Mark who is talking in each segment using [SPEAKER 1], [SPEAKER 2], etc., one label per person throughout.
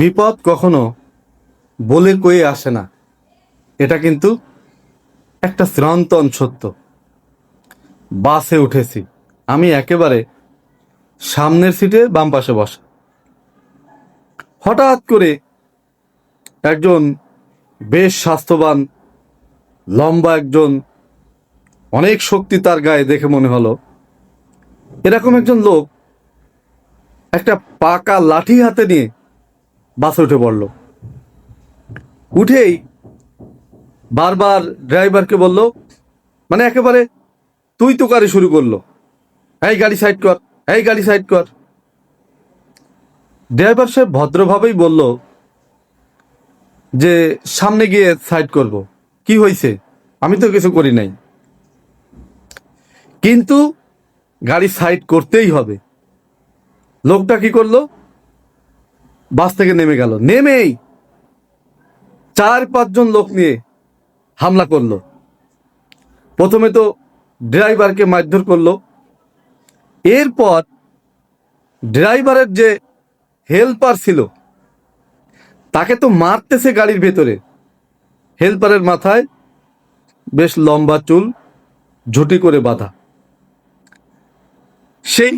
[SPEAKER 1] বিপদ কখনো বলে কয়ে আসে না। এটা কিন্তু একটা চিরন্তন সত্য বাসে উঠেছি। আমি একেবারে সামনের সিটে বাম পাশে বসা। হঠাৎ করে একজন বেশ স্বাস্থ্যবান, লম্বা একজন, অনেক শক্তি তার গায়ে দেখে মনে হলো। এরকম একজন লোক একটা পাকা লাঠি হাতে নিয়ে বাসে উঠে পড়ল উঠেই বারবার ড্রাইভারকে বলল মানে একেবারে তুই তো গাড়ি শুরু করল, এই গাড়ি সাইড কর, এই গাড়ি সাইড কর। ড্রাইভার সাহেব ভদ্রভাবেই বলল, যে সামনে গিয়ে সাইড করব। কি হয়েছে আমি তো কিছু করি নাই। কিন্তু গাড়ি সাইড করতেই হবে। লোকটা কি করল? বাস থেকে নেমে গেল। নেমেই চার পাঁচজন লোক নিয়ে হামলা করল। প্রথমে তো ড্রাইভারকে মারধর করল। এরপর ড্রাইভারের যে হেল্পার ছিল, তাকে তো মারতেছে গাড়ির ভেতরে। হেল্পারের মাথায় বেশ লম্বা চুল, ঝুটি করে বাঁধা। সেই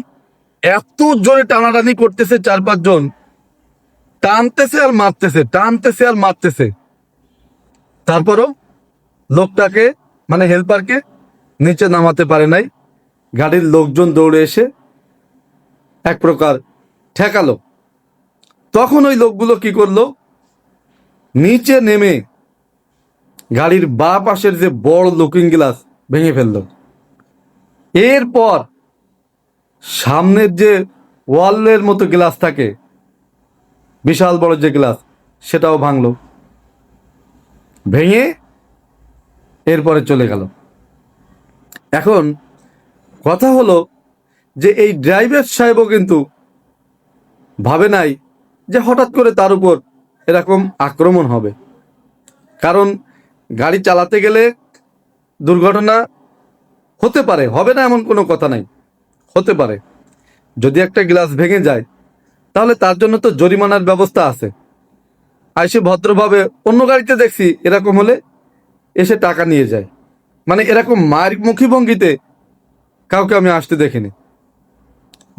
[SPEAKER 1] এত জোরে টানাটানি করতেছে চার পাঁচজন। টানতেছে আর মারতেছে, টানতেছে আর মারতেছে। তারপরও লোকটাকে মানে হেল্পারকে নিচে নামাতে পারে নাই। গাড়ির লোকজন দৌড়ে এসে এক প্রকার ঠেকালো। তখন ওই লোকগুলো কি করল? নিচে নেমে গাড়ির বা পাশের যে বড় লুকিং গ্লাস ভেঙে ফেলল। এরপর সামনের যে ওয়ালের মতো গ্লাস থাকে বিশাল বড় যে গ্লাস, সেটাও ভাঙলো। ভেঙে এরপরে চলে গেল। এখন কথা হলো যে এই ড্রাইভার সাহেবও কিন্তু ভাবে নাই যে হঠাৎ করে তার উপর এরকম আক্রমণ হবে। কারণ গাড়ি চালাতে গেলে দুর্ঘটনা হতে পারে, হবে না এমন কোনো কথা নাই, হতে পারে। যদি একটা গ্লাস ভেঙে যায় তাহলে তার জন্য তো জরিমানার ব্যবস্থা আছে। আইসে ভদ্রভাবে অন্য গাড়িতে দেখছি, এরকম হলে এসে টাকা নিয়ে যায়। মানে এরকম মায়ের মুখী ভঙ্গিতে কাউকে আমি আসতে দেখিনি।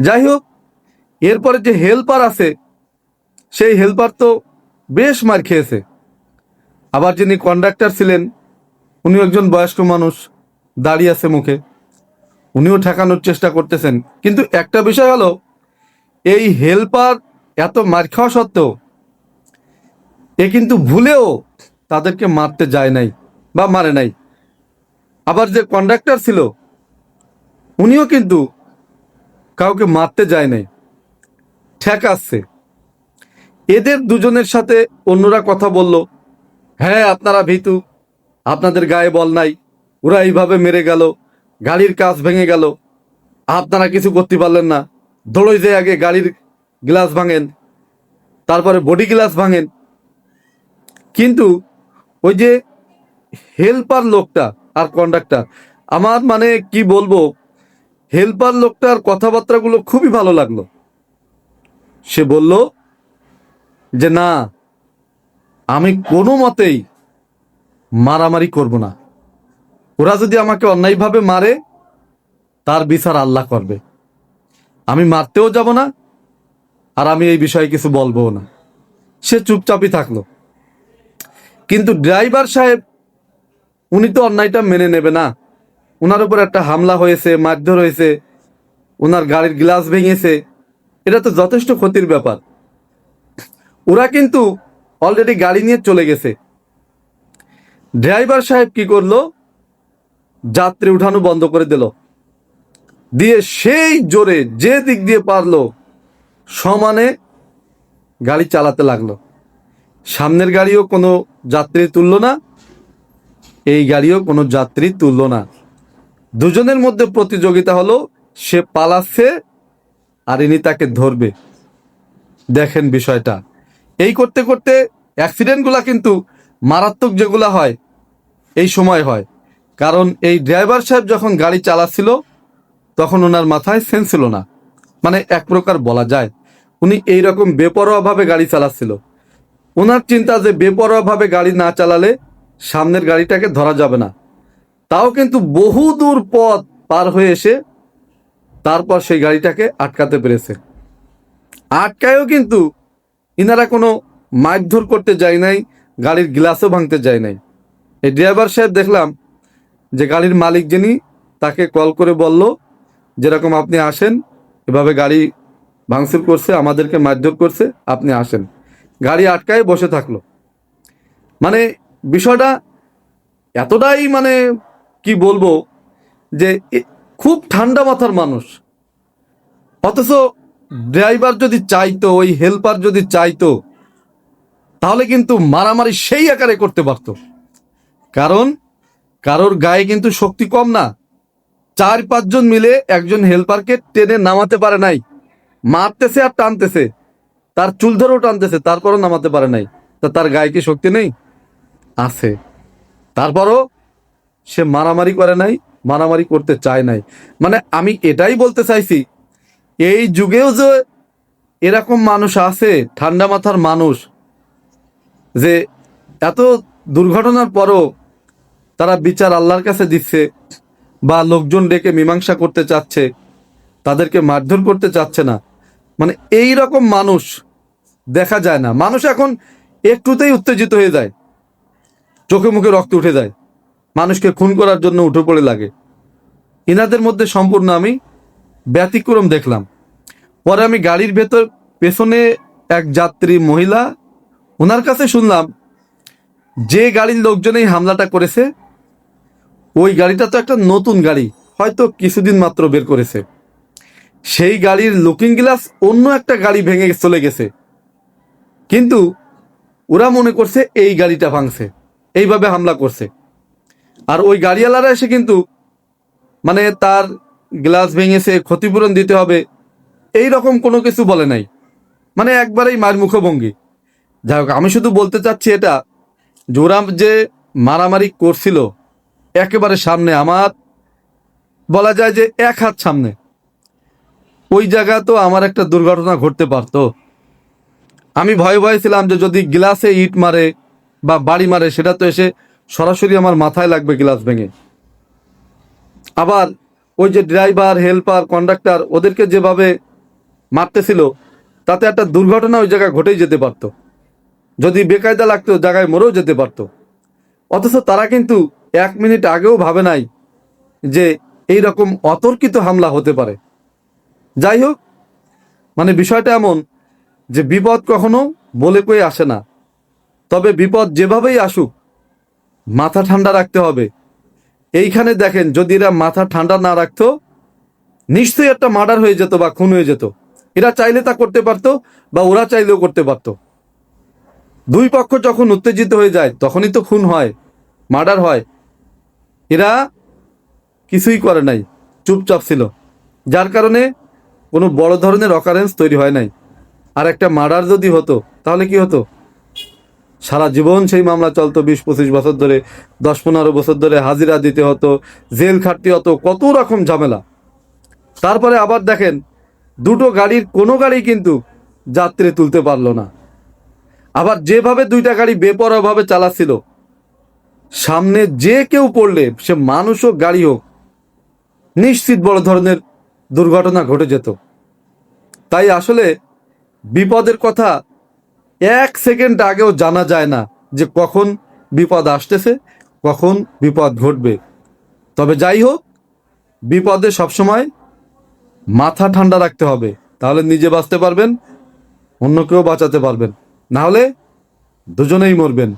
[SPEAKER 1] যাই হোক, এরপরে যে হেল্পার আছে, সেই হেল্পার তো বেশ মার খেয়েছে। আবার যিনি কন্ডাক্টর ছিলেন উনি একজন বয়স্ক মানুষ, দাঁড়িয়ে আছে মুখে। উনিও ঠেকানোর চেষ্টা করতেছেন। কিন্তু একটা বিষয় হলো এই হেল্পার এত মার খাওয়া সত্ত্বেও এ কিন্তু ভুলেও তাদেরকে মারতে যায় নাই বা মারে নাই। আবার যে কন্ডাক্টর ছিল, উনিও কিন্তু কাউকে মারতে যায় নাই। ঠেকাচ্ছে। এদের দুজনের সাথে অন্যরা কথা বলল হ্যাঁ আপনারা ভীতু, আপনাদের গায়ে বল নাই, ওরা এইভাবে মেরে গেল, গাড়ির কাজ ভেঙে গেল, আপনারা কিছু করতে পারলেন না দৌড়ই যে আগে গাড়ির গ্লাস ভাঙেন, তারপরে বডি গ্লাস ভাঙেন, কিন্তু ওই যে হেল্পার লোকটা আর কন্ডাক্টার আমার মানে কি বলব, হেল্পার লোকটার কথাবার্তাগুলো খুবই ভালো লাগল। সে বলল যে, না, আমি কোনো মতেই মারামারি করব না। ওরা যদি আমাকে অন্যায়ভাবে মারে, তার বিচার আল্লাহ করবে। আমি মারতেও যাব না, আর আমি এই বিষয়ে কিছু বলব না। সে চুপচাপই থাকল। কিন্তু ড্রাইভার সাহেব, উনি তো অন্যায়টা মেনে নেবে না। ওনার উপর একটা হামলা হয়েছে, মারধর হয়েছে ওনার গাড়ির গ্লাস ভেঙেছে। এটা তো যথেষ্ট ক্ষতির ব্যাপার। ওরা কিন্তু অলরেডি গাড়ি নিয়ে চলে গেছে। ড্রাইভার সাহেব কি করল? যাত্রী উঠানো বন্ধ করে দিল। দিয়ে সেই জোরে যে দিক দিয়ে পারল, সমানে গাড়ি চালাতে লাগল। সামনের গাড়িও কোনো যাত্রী তুললো না, এই গাড়িও কোনো যাত্রী তুললো না। দুজনের মধ্যে প্রতিযোগিতা হলো, সে পালাচ্ছে আর ইনি তাকে ধরবে। দেখেন বিষয়টা। এই করতে করতে অ্যাক্সিডেন্টগুলা কিন্তু মারাত্মক যেগুলা হয়, এই সময় হয়। কারণ এই ড্রাইভার সাহেব যখন গাড়ি চালাচ্ছিল তখন ওনার মাথায় সেন্স ছিল না। মানে এক প্রকার বলা যায়, উনি এইরকম বেপরোয়াভাবে গাড়ি চালাচ্ছিল। ওনার চিন্তা যে বেপরোয়াভাবে গাড়ি না চালালে সামনের গাড়িটাকে ধরা যাবে না। তাও কিন্তু বহু দূর পথ পার হয়ে এসে তারপর সেই গাড়িটাকে আটকাতে পেরেছে। আটকায়ও কিন্তু ইনারা কোনো মারধর করতে যায় নাই, গাড়ির গ্লাসও ভাঙতে যায় নাই। এই ড্রাইভার সাহেব দেখলাম যে গাড়ির মালিক যিনি, তাকে কল করে বলল যেরকম আপনি আসেন, এভাবে গাড়ি ভাঙচুর করছে, আমাদেরকে মারধর করছে, আপনি আসেন। গাড়ি আটকায় বসে থাকল। মানে বিষয়টা এতটাই মানে কি বলব যে খুব ঠান্ডা মাথার মানুষ। অথচ ড্রাইভার যদি চাইতো, ওই হেল্পার যদি চাইতো, তাহলে কিন্তু মারামারি সেই আকারে করতে পারতো। কারণ কারোর গায়ে কিন্তু শক্তি কম না। চার পাঁচজন মিলে একজন হেল্পারকে টেনে নামাতে পারে নাই। মারতেছে আর টানতেছে। তার চুল ধরেও টানতেছে, তারপরও নামাতে পারে নাই। তা তার গায়ে কি শক্তি নেই? আছে। তারপরও সে মারামারি করে নাই, মারামারি করতে চায় নাই। মানে আমি এটাই বলতে চাইছি, এই যুগেও যে এরকম মানুষ আছে, ঠান্ডা মাথার মানুষ, যে এত দুর্ঘটনার পরও তারা বিচার আল্লাহর কাছে দিচ্ছে বা লোকজন ডেকে মীমাংসা করতে চাচ্ছে, তাদেরকে মারধর করতে চাচ্ছে না। মানে এই রকম মানুষ দেখা যায় না। মানুষ এখন একটুতেই উত্তেজিত হয়ে যায়। চোখে মুখে রক্ত উঠে যায়। মানুষকে খুন করার জন্য উঠে পড়ে লাগে। ইনাদের মধ্যে সম্পূর্ণ আমি ব্যতিক্রম দেখলাম। পরে আমি গাড়ির ভেতর, পেছনে এক যাত্রী মহিলা ওনার কাছে শুনলাম, যে গাড়ির লোকজনেই হামলাটা করেছে ওই গাড়িটা তো একটা নতুন গাড়ি, হয়তো কিছুদিন মাত্র বের করেছে। সেই গাড়ির লুকিং গ্লাস অন্য একটা গাড়ি ভেঙে চলে গেছে। কিন্তু ওরা মনে করছে এই গাড়িটা ভাঙছে, এইভাবে হামলা করছে। আর ওই গাড়িওয়ালারা এসে কিন্তু মানে তার গ্লাস ভেঙেছে, ক্ষতিপূরণ দিতে হবে এই রকম কোনো কিছু বলে নাই। মানে একবারেই মার মুখভঙ্গি। যাই হোক, আমি শুধু বলতে চাচ্ছি এটা জোরাম যে মারামারি করছিল একেবারে সামনে আমার, বলা যায় যে এক হাত সামনে। ওই জায়গা তো আমার একটা দুর্ঘটনা ঘটতে পারতো। আমি ভয়ে ভয়ে ছিলাম যে যদি গ্লাসে ইট মারে বা বাড়ি মারে, সেটা তো এসে সরাসরি আমার মাথায় লাগবে গ্লাস ভেঙে। আবার ওই যে ড্রাইভার, হেল্পার, কন্ডাক্টর, ওদেরকে যেভাবে মারতেছিল, তাতে একটা দুর্ঘটনা ওই জায়গায় ঘটেই যেতে পারতো। যদি বেকায়দা লাগতো, জায়গায় মরেও যেতে পারতো। অথচ তারা কিন্তু এক মিনিট আগেও ভাবে নাই যে এই রকম অতর্কিত হামলা হতে পারে। যাই হোক মানে বিষয়টা এমন যে বিপদ কখনো বলে কয়ে আসে না। তবে বিপদ যেভাবেই আসুক, মাথা ঠান্ডা রাখতে হবে। এইখানে দেখেন, যদি এরা মাথা ঠান্ডা না রাখতো, নিশ্চয়ই একটা মার্ডার হয়ে যেত বা খুন হয়ে যেত। এরা চাইলে তা করতে পারতো বা ওরা চাইলেও করতে পারতো। দুই পক্ষ যখন উত্তেজিত হয়ে যায়, তখনই তো খুন হয়, মার্ডার হয়। এরা কিছুই করে নাই, চুপচাপ ছিল। যার কারণে কোনো বড় ধরনের অকারেন্স তৈরি হয় নাই। আর একটা মার্ডার যদি হতো, তাহলে কি হতো? সারা জীবন সেই মামলা চলতো বিশ পঁচিশ বছর ধরে দশ পনেরো বছর ধরে হাজিরা দিতে হতো, জেল খাটতে হতো, কত রকম ঝামেলা। তারপরে আবার দেখেন, দুটো গাড়ির কোনো গাড়ি কিন্তু যাত্রী তুলতে পারল না। আবার যেভাবে দুইটা গাড়ি বেপরোয়াভাবে চালাচ্ছিল সামনে যে কেউ পড়লে সে মানুষ হোক, গাড়ি হোক, নিশ্চিত বড় ধরনের দুর্ঘটনা ঘটে যেত। তাই আসলে বিপদের কথা এক সেকেন্ড আগেও জানা যায় না যে কখন বিপদ আসতেছে, কখন বিপদ ঘটবে। তবে যাই হোক, বিপদে সবসময় মাথা ঠান্ডা রাখতে হবে। তাহলে নিজে বাঁচতে পারবেন, অন্য কেউ বাঁচাতে পারবেন। না হলে দুজনেই মরবেন।